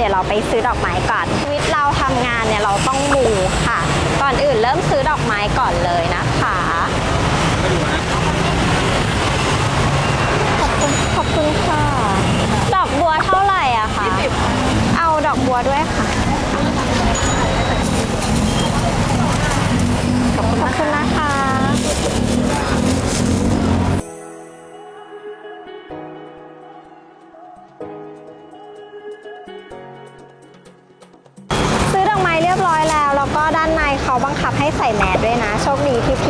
เดี๋ยวเราไปซื้อดอกไม้ก่อนชีวิตเราทำงานเนี่ยเราต้องมูค่ะ ก่อนอื่นเริ่มซื้อดอกไม้ก่อนเลยนะคะขอบคุณขอบคุณค่ะ ดอกบัวเท่าไหร่อะคะเอาดอกบัวด้วยค่ะ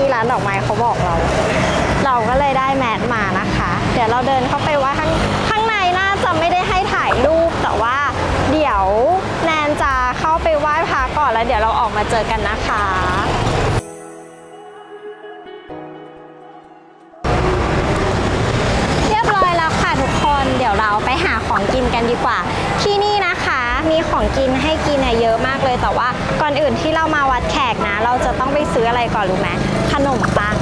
ที่ร้านดอกไม้เขาบอกเรา เราก็เลยได้แมสมานะคะ เดี๋ยวเราเดินเข้าไปว่าข้างข้างในน่าจะไม่ได้ให้ถ่ายรูปแต่ว่า เดี๋ยวแนนจะเข้าไปไหว้พระก่อนแล้วเดี๋ยวเราออกมาเจอกันนะคะเรียบร้อยแล้วค่ะทุกคนเดี๋ยวเราไปหาของกินกันดีกว่า ที่นี่ มีของกินให้กินเยอะมากเลย แต่ว่าก่อนอื่นที่เรามาวัดแขกนะ เราจะต้องไปซื้ออะไรก่อนรู้ไหมขนมปัง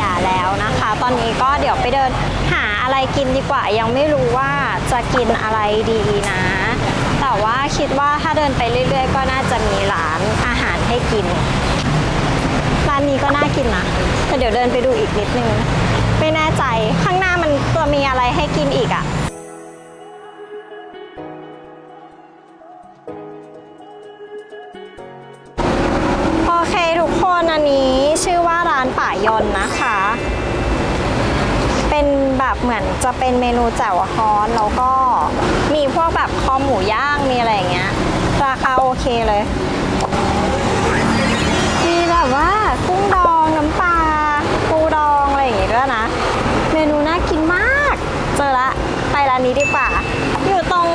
ยาแล้วนะคะ ตอนนี้ก็เดี๋ยวไปเดินหาอะไรกินดีกว่า ยังไม่รู้ว่าจะกินอะไรดีนะ แต่ว่าคิดว่าถ้าเดินไปเรื่อย ๆ ก็น่าจะมีร้านอาหารให้กิน ร้านนี้ก็น่ากินนะแต่เดี๋ยวเดินไปดูอีกนิดนึง ไม่แน่ใจข้างหน้ามันจะมีอะไรให้กินอีกอะโอเคทุกคนอันนี้าร้านนนะคะ เป็นแบบเหมือนจะเป็นเมนูแจ่วฮอนแล้วก็มีพวกแบบคอหมูย่างมีอะไรอย่างเงี้ย ราคาโอเคเลย มีแบบว่ากุ้งดองน้ำปลาปูดองอะไรอย่างงี้ด้วยนะ เมนูน่ากินมาก เจอละไปร้านนี้ดีกว่า อยู่ตรง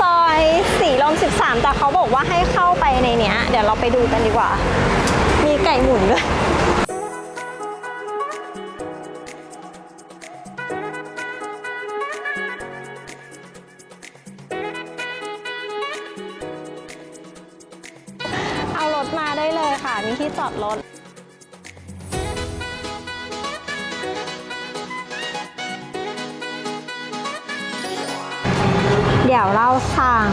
ซอยสีลม 13 แต่เขาบอกว่าให้เข้าไปในเนี้ย เดี๋ยวเราไปดูกันดีกว่า มีไก่หมุนด้วย ค่ะ มีที่จอดรถเดี๋ยวเราสั่ง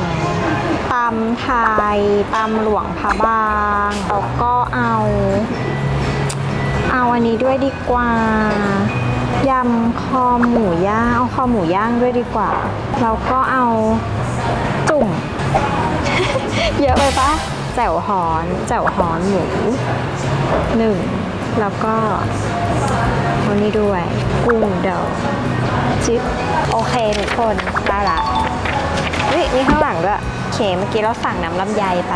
ตำไทยตำหลวงพระบางแล้วก็เอา เอาอันนี้ด้วยดีกว่ายำคอหมูย่างเอาคอหมูย่างด้วยดีกว่า แล้วก็เอาจุ่ม เยอะไปปะ แจ่วฮอนแจ่วฮอนหมูหนึ่งแล้วก็เอานี้ด้วยกุ้งเดาชิปโอเคทุกคนได้ละเฮ้ยนี่ข้างหลังด้วยโอเคเมื่อกี้เราสั่งน้ำลำไยไป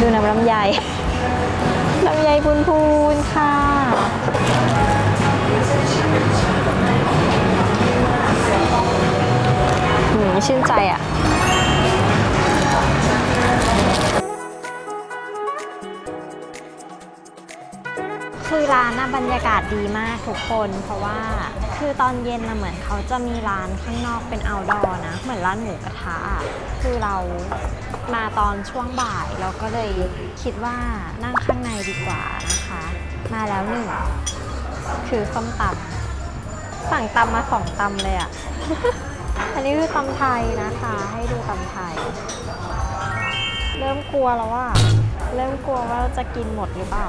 ดูน้ำลำไยลำไยพูนพูนค่ะหืมชื่นใจอะ คือร้านนะบรรยากาศดีมากทุกคน เพราะว่าคือตอนเย็นนะเหมือนเขาจะมีร้านข้างนอกเป็นเอาดอนะ เหมือนร้านหมูกระทะคือเรามาตอนช่วงบ่ายเราก็เลยคิดว่านั่งข้างในดีกว่านะคะ มาแล้วหนึ่งคือส้มตำสั่งตำมาสองตำเลยอะอันนี้คือตำไทยนะคะ ให้ดูตำไทย เริ่มกลัวแล้วว่า เริ่มกลัวว่าจะกินหมดหรือเปล่า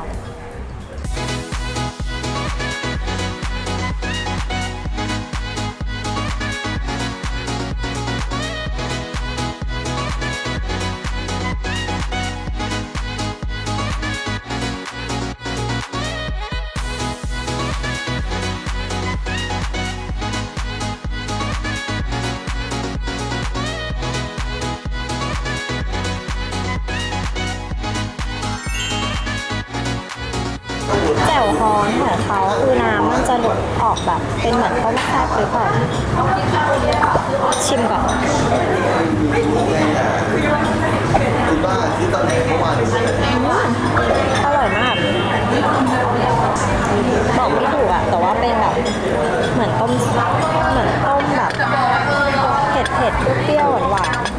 แจ่วฮอนของเขาคือน้ำมันจะหลุดออกแบบเป็นเหมือนต้มแซ่บหรือเปล่าชิมก่อนคุณบ้าที่ตอร่อยมากบอกไม่ถูกอะแต่ว่าเป็นแบบเหมือนต้มเหมือนต้มแบบเผ็ดเผ็ดๆเปรี้ยวๆหวาน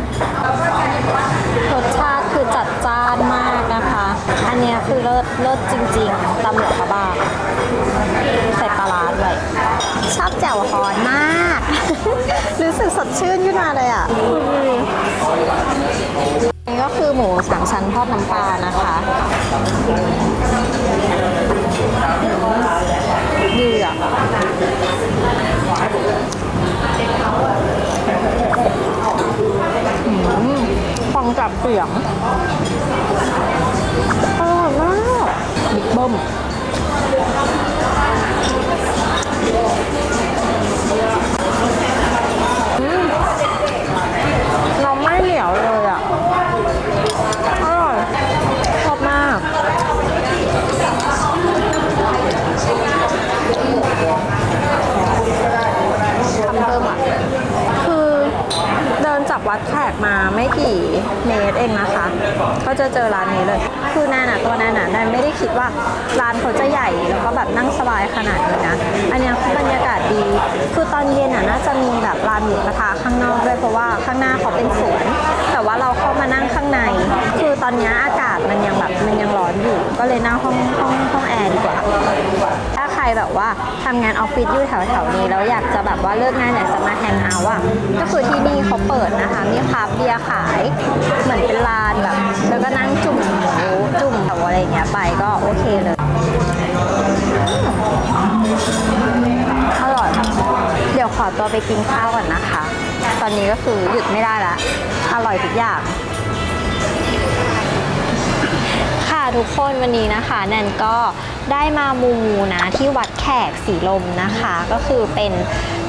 เนี้ยคือเลิศจริงๆตำหลวงพระบาใส่ปลาร้าด้วย ชอบแจ่วฮอนมาก รู้สึกสดชื่นขึ้นมาเลยอะนี่ก็คือหมูสามชั้นทอดน้ำปลานะคะเดือดฟังกับเสียง บิ๊กเบิ้มอืมเราไม่เหนียวเลยอะ อร่อย ชอบมาก ทำเพิ่มอะ คือเดินจากวัดแขกมาไม่กี่เมตรเองนะคะ ก็จะเจอร้านนี้เลย คือแนนอะตัวแนนอะแนนไม่ได้คิดว่าร้านเขาจะใหญ่แล้วก็แบบนั่งสบายขนาดนี้นะ อันเนี้ยคือบรรยากาศดี คือตอนเย็นอะน่าจะมีแบบร้านหมูกระทะข้างนอกด้วยเพราะว่าข้างหน้าเขาเป็นสวนแต่ว่าเราเข้ามานั่งข้างใน คือตอนนี้อากาศมันยังแบบมันยังร้อนอยู่ ก็เลยนั่งห้องห้องห้องแอร์ดีกว่า ถ้าใครแบบว่าทำงานออฟฟิศอยู่แถวแถวๆนี้แล้วอยากจะแบบว่าเลิกงานอยากจะมาแฮงเอาท์อะก็คือที่นี่เขาเปิดนะคะ มีคาเบียร์ขาย เหมือนเป็นลานแบบแล้วก็นั่งจุ่ม ไรอย่างเงี้ยไปก็โอเคเลย อร่อย เดี๋ยวขอตัวไปกินข้าวก่อนนะคะ ตอนนี้ก็คือหยุดไม่ได้ละ อร่อยทุกอย่างค่ะทุกคนวันนี้นะคะแนนก็ได้มามูมูนะที่วัด กสีลมนะคะ ก็คือเป็น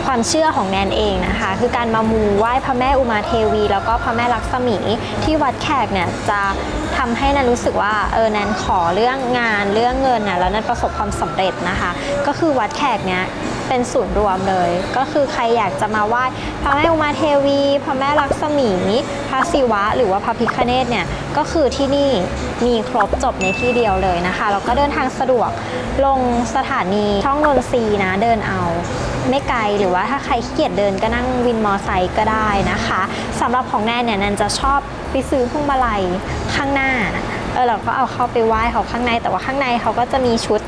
ความเชื่อของแนนเองนะคะ คือการมามูไหว้พระแม่อุมาเทวี แล้วก็พระแม่ลักษมีที่วัดแขกเนี่ยจะทำให้แนนรู้สึกว่าเออแนนขอเรื่องงานเรื่องเงินนะแล้วแนนประสบความสำเร็จนะคะ ก็คือวัดแขกเนี่ย เป็นศูนย์รวมเลย ก็คือใครอยากจะมาไหว้พระแม่อุมาเทวีพระแม่ลักษมีพระศิวะ หรือว่าพระพิฆเนศเนี่ยก็คือที่นี่มีครบจบในที่เดียวเลยนะคะแล้วก็เดินทางสะดวกลงสถานีช่องนนทรีนะเดินเอาไม่ไกลหรือว่าถ้าใครขี้เกียจเดินก็นั่งวินมอไซค์ก็ได้นะคะสำหรับของแนนเนี่ยแนนจะชอบไปซื้อพวงมาลัยข้างหน้าเออเราก็เอาเข้าไปไหว้เขาข้างในแต่ว่าข้างในเขาก็จะมีชุด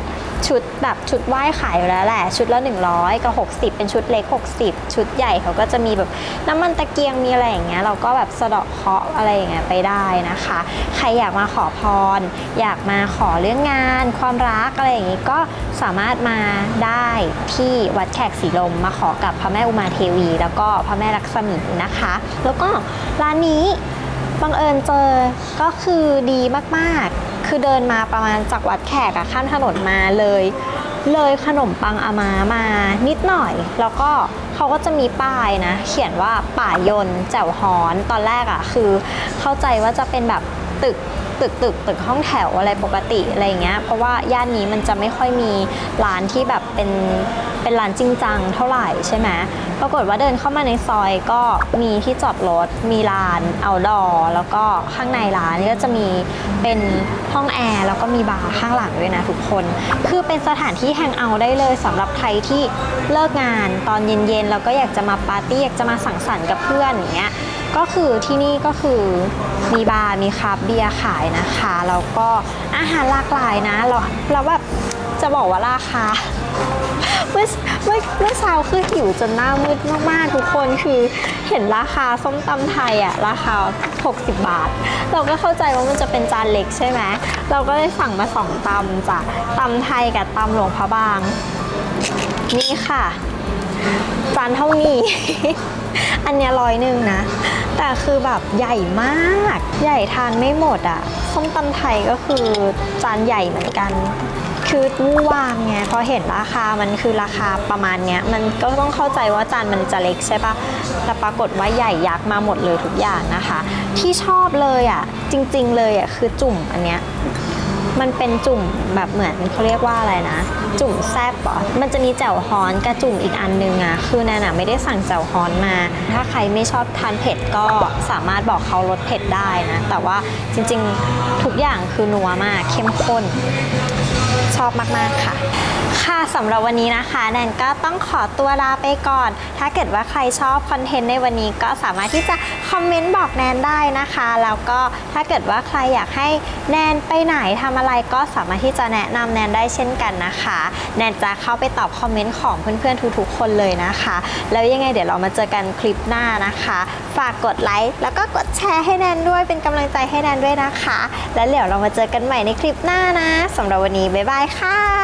ชุดแบบชุดไหว้ขายอยู่แล้วแหละ ชุดละ 100 กับ 60 เป็นชุดเล็ก 60 ชุดใหญ่เขาก็จะมีแบบน้ำมันตะเกียงมีอะไรอย่างเงี้ยเราก็แบบสะเดาะเคราะห์อะไรอย่างเงี้ยไปได้นะคะ ใครอยากมาขอพร อยากมาขอเรื่องงาน ความรักอะไรอย่างงี้ก็สามารถมาได้ที่วัดแขกสีลมมาขอกับพระแม่อุมาเทวี แล้วก็พระแม่ลักษมีนะคะ แล้วก็ร้านนี้ บังเอิญเจอก็คือดีมากๆ คือเดินมาประมาณจากวัดแขกอะข้ามถนนมาเลย เลยขนมปังอามามานิดหน่อย แล้วก็เขาก็จะมีป้ายนะ เขียนว่าป่ายนแจ่วฮอน ตอนแรกอะคือเข้าใจว่าจะเป็นแบบตึก ตึกตึกตึกห้องแถวอะไรปกติอะไรเงี้ยเพราะว่าย่านนี้มันจะไม่ค่อยมีร้านที่แบบเป็นเป็นร้านจริงจังเท่าไหร่ใช่ไหมปรากฏว่าเดินเข้ามาในซอยก็มีที่จอดรถมีลานเอาดอแล้วก็ข้างในร้านก็จะมีเป็นห้องแอร์แล้วก็มีบาร์ข้างหลังด้วยนะทุกคน คือเป็นสถานที่แฮงเอาได้เลยสำหรับใครที่เลิกงานตอนเย็นๆแล้วก็อยากจะมาปาร์ตี้อยากจะมาสังสรรค์กับเพื่อนอย่างเงี้ย ก็คือที่นี่ก็คือมีบาร์มีคราฟเบียร์ขายนะคะแล้วก็อาหารหลากหลายนะเราเราแบบจะบอกว่าราคาเมื่อเมื่อเมื่อเช้าคือหิวจนหน้ามืดมากๆทุกคนคือเห็นราคาส้มตำไทยอะราคา 60 บาท เราก็เข้าใจว่ามันจะเป็นจานเล็กใช่ไหมเราก็เลยสั่งมาสองตำจ้ะตำไทยกับตำหลวงพระบาง นี่ค่ะ จานเท่านี้ อันเนี้ยร้อยหนึ่งนะ แต่คือแบบใหญ่มาก ใหญ่ทานไม่หมดอะ่ะ ส้มตำไทยก็คือจานใหญ่เหมือนกัน คือวู่วามไงพอเห็นราคามันคือราคาประมาณเนี้ย มันก็ต้องเข้าใจว่าจานมันจะเล็กใช่ปะแต่ปรากฏว่าใหญ่ยักษ์มาหมดเลยทุกอย่างนะคะ ที่ชอบเลยอะ่ะ จริง ๆ เลยอะ่ะคือจุ่มอันเนี้ย มันเป็นจุ่มแบบเหมือนเขาเรียกว่าอะไรนะ จุ่มแซบเหรอมันจะมีแจ่วฮ้อนกับจุ่มอีกอันนึงอะคือแนนอะไม่ได้สั่งแจ่วฮ้อนมา ถ้าใครไม่ชอบทานเผ็ดก็สามารถบอกเขาลดเผ็ดได้นะ แต่ว่าจริงๆทุกอย่างคือนัวมากเข้มข้น ชอบมากๆค่ะ ค่ะสำหรับวันนี้นะคะ แนนก็ต้องขอตัวลาไปก่อน ถ้าเกิดว่าใครชอบคอนเทนต์ในวันนี้ก็สามารถที่จะคอมเมนต์บอกแนนได้นะคะ แล้วก็ถ้าเกิดว่าใครอยากให้แนนไปไหนทำอะไรก็สามารถที่จะแนะนำแนนได้เช่นกันนะคะ แนนจะเข้าไปตอบคอมเมนต์ของเพื่อนๆทุกๆคนเลยนะคะ แล้วยังไงเดี๋ยวเรามาเจอกันคลิปหน้านะคะ ฝากกดไลค์แล้วก็กดแชร์ให้แนนด้วยเป็นกำลังใจให้แนนด้วยนะคะ แล้วเดี๋ยวเรามาเจอกันใหม่ในคลิปหน้านะสำหรับวันนี้บ๊ายบายค่ะ